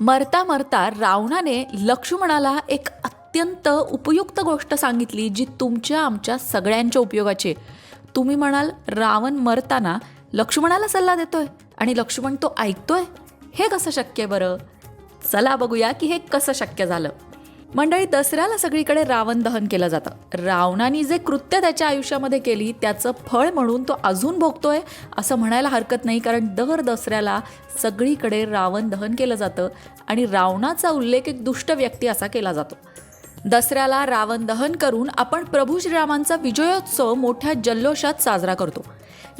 मरता मरता रावणाने लक्ष्मणाला एक अत्यंत उपयुक्त गोष्ट सांगितली जी तुमच्या आमच्या सगळ्यांच्या उपयोगाची तुम्ही म्हणाल रावण मरताना लक्ष्मणाला सल्ला देतोय आणि लक्ष्मण तो ऐकतोय? हे कसं शक्य बरं? चला बघूया की हे कसं शक्य झालं. मंडळी दसऱ्याला सगळीकडे रावण दहन केलं जातं. रावणाने जे कृत्य त्याच्या आयुष्यामध्ये केली त्याचं फळ म्हणून तो अजून भोगतोय असं म्हणायला हरकत नाही कारण दर दसऱ्याला सगळीकडे रावण दहन केलं जातं आणि रावणाचा उल्लेख एक दुष्ट व्यक्ती असा केला जातो. दसऱ्याला रावण दहन करून आपण प्रभू श्रीरामांचा विजयोत्सव मोठ्या जल्लोषात साजरा करतो.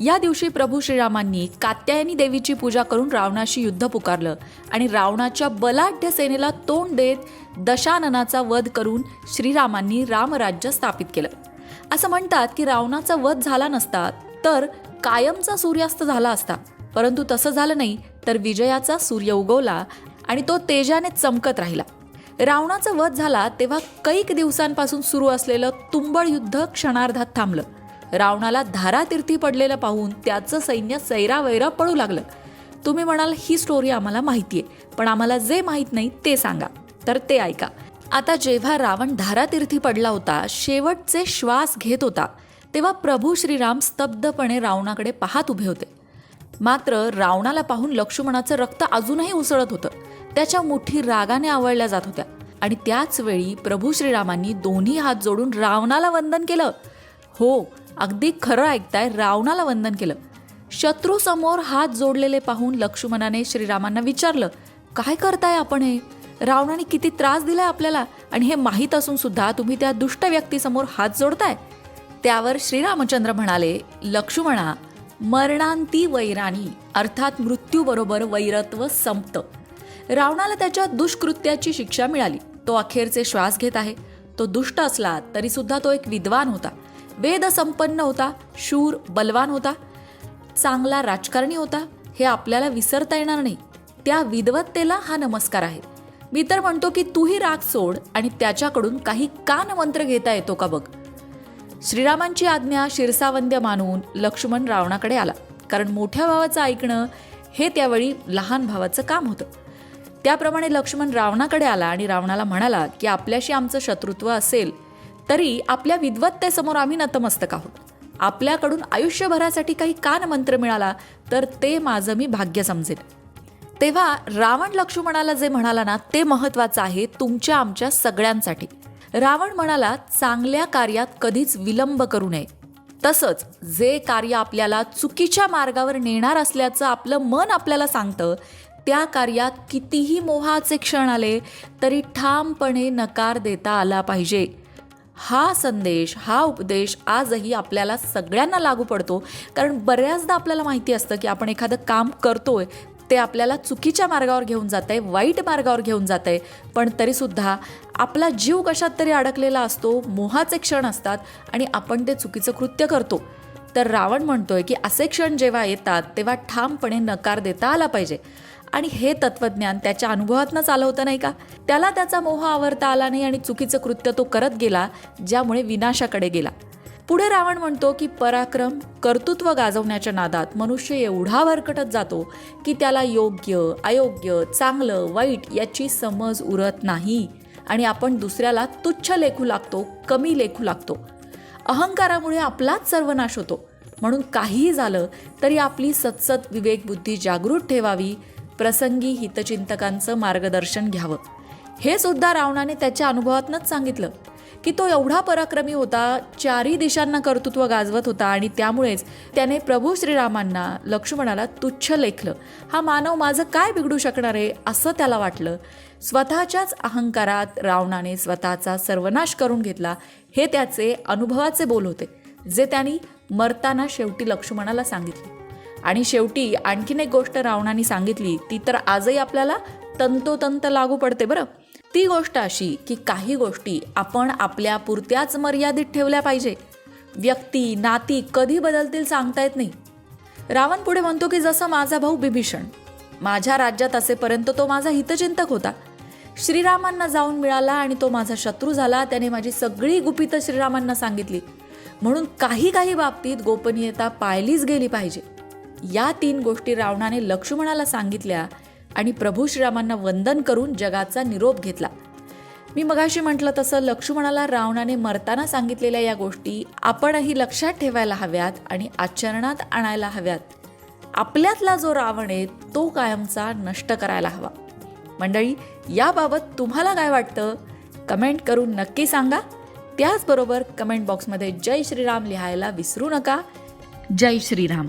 या दिवशी प्रभू श्रीरामांनी कात्यायनी देवीची पूजा करून रावणाशी युद्ध पुकारलं आणि रावणाच्या बलाढ्य सेनेला तोंड देत दशाननाचा वध करून श्रीरामांनी रामराज्य स्थापित केलं. असं म्हणतात की रावणाचा वध झाला नसता तर कायमचा सूर्यास्त झाला असता. परंतु तसं झालं नाही तर विजयाचा सूर्य उगवला आणि तो तेजाने चमकत राहिला. रावणाचा वध झाला तेव्हा कैक दिवसांपासून सुरू असलेलं तुंबळ युद्ध क्षणार्धात थांबलं. रावणाला धारातीर्थी पडलेलं पाहून त्याचं सैन्य सैरावैरा पळू लागलं. तुम्ही म्हणाल ही स्टोरी आम्हाला माहिती आहे पण आम्हाला जे माहीत नाही ते सांगा. तर ते ऐका. आता जेव्हा रावण धारातीर्थी पडला होता शेवटचे श्वास घेत होता तेव्हा प्रभू श्रीराम स्तब्धपणे रावणाकडे पाहत उभे होते. मात्र रावणाला पाहून लक्ष्मणाचं रक्त अजूनही उसळत होतं. त्याच्या मुठी रागाने आवळल्या जात होत्या. आणि त्याच वेळी प्रभू श्रीरामांनी दोन्ही हात जोडून रावणाला वंदन केलं. हो अगदी खरं ऐकताय रावणाला वंदन केलं. शत्रूसमोर हात जोडलेले पाहून लक्ष्मणाने श्रीरामांना विचारलं काय करताय आपण हे? रावणाने किती त्रास दिलाय आपल्याला आणि हे माहीत असून सुद्धा तुम्ही त्या दुष्ट व्यक्तीसमोर हात जोडताय. त्यावर श्रीरामचंद्र म्हणाले लक्ष्मणा मरणांती वैराणी अर्थात मृत्यूबरोबर वैरत्व संपतं. रावणाला त्याच्या दुष्कृत्याची शिक्षा मिळाली. तो अखेरचे श्वास घेत आहे. तो दुष्ट असला तरी सुद्धा तो एक विद्वान होता. वेदसंपन्न होता शूर बलवान होता चांगला राजकारणी होता हे आपल्याला विसरता येणार नाही. त्या विद्वत्तेला हा नमस्कार आहे. मी तर म्हणतो की तूही राग सोड आणि त्याच्याकडून काही कान मंत्र घेता येतो का बघ. श्रीरामांची आज्ञा शिरसावंद्य मानून लक्ष्मण रावणाकडे आला. कारण मोठ्या भावाचं ऐकणं हे त्यावेळी लहान भावाचं काम होतं. त्याप्रमाणे लक्ष्मण रावणाकडे आला आणि रावणाला म्हणाला की आपल्याशी आमचं शत्रुत्व असेल तरी आपल्या विद्वत्तेसमोर आम्ही नतमस्तक आहोत. आपल्याकडून आयुष्यभरासाठी काही कान मंत्र मिळाला तर ते माझं मी भाग्य समजेल तेव्हा रावण लक्ष्मणाला जे म्हणाला ना ते महत्वाचं आहे तुमच्या आमच्या सगळ्यांसाठी. रावण म्हणाला चांगल्या कार्यात कधीच विलंब करू नये. तसंच जे कार्य आपल्याला चुकीच्या मार्गावर नेणार असल्याचं आपलं मन आपल्याला सांगतं त्या कार्यात कितीही मोहाचे क्षण आले तरी ठामपणे नकार देता आला पाहिजे. हा संदेश हा उपदेश आजही आपल्याला सगळ्यांना लागू पडतो. कारण बऱ्याचदा आपल्याला माहिती असतं की आपण एखादं काम करतोय ते आपल्याला चुकीच्या मार्गावर घेऊन जात आहे वाईट मार्गावर घेऊन जात आहे पण तरीसुद्धा आपला जीव कशात तरी अडकलेला असतो मोहाचे क्षण असतात आणि आपण ते चुकीचं कृत्य करतो. तर रावण म्हणतोय की असे क्षण जेव्हा येतात तेव्हा ठामपणे नकार देता आला पाहिजे. आणि हे तत्वज्ञान त्याच्या अनुभवातनंच आलं होतं नाही का? त्याला त्याचा मोह आवरता आला नाही आणि चुकीचं कृत्य तो करत गेला ज्यामुळे विनाशाकडे गेला. पुढे रावण म्हणतो की पराक्रम कर्तृत्व गाजवण्याच्या नादात मनुष्य एवढा भरकटत जातो की त्याला योग्य अयोग्य चांगलं वाईट याची समज उरत नाही. आणि आपण दुसऱ्याला तुच्छ लेखू लागतो कमी लेखू लागतो. अहंकारामुळे आपलाच सर्वनाश होतो. म्हणून काहीही झालं तरी आपली सतसत विवेकबुद्धी जागृत ठेवावी प्रसंगी हितचिंतकांचं मार्गदर्शन घ्यावं. हे सुद्धा रावणाने त्याच्या अनुभवातनंच सांगितलं की तो एवढा पराक्रमी होता चारही दिशांना कर्तृत्व गाजवत होता आणि त्यामुळेच त्याने प्रभू श्रीरामांना लक्ष्मणाला तुच्छ लेखलं. हा मानव माझं काय बिघडू शकणार आहे असं त्याला वाटलं. स्वतःच्याच अहंकारात रावणाने स्वतःचा सर्वनाश करून घेतला हे त्याचे अनुभवाचे बोल होते जे त्यांनी मरताना शेवटी लक्ष्मणाला सांगितले. आणि शेवटी आणखीन एक गोष्ट रावणाने सांगितली ती तर आजही आपल्याला तंतोतंत लागू पडते बरं. ती गोष्ट अशी की काही गोष्टी आपण आपल्या पुरत्याच मर्यादित ठेवल्या पाहिजे. व्यक्ती नाती कधी बदलतील सांगता येत नाही. रावण पुढे म्हणतो की जसं माझा भाऊ बिभीषण माझ्या राज्यात असेपर्यंत तो माझा हितचिंतक होता. श्रीरामांना जाऊन मिळाला आणि तो माझा शत्रू झाला त्याने माझी सगळी गुपितं श्रीरामांना सांगितली. म्हणून काही काही बाबतीत गोपनीयता पाळलीच गेली पाहिजे. या तीन गोष्टी रावणाने लक्ष्मणाला सांगितल्या आणि प्रभू श्रीरामांना वंदन करून जगाचा निरोप घेतला. मी मगाशी म्हटलं तसं लक्ष्मणाला रावणाने मरताना सांगितलेल्या या गोष्टी आपणही लक्षात ठेवायला हव्यात आणि आचरणात आणायला हव्यात. आपल्यातला जो रावण आहे तो कायमचा नष्ट करायला हवा. मंडळी याबाबत तुम्हाला काय वाटतं? कमेंट करून नक्की सांगा. त्याचबरोबर कमेंट बॉक्समध्ये जय श्रीराम लिहायला विसरू नका. जय श्रीराम.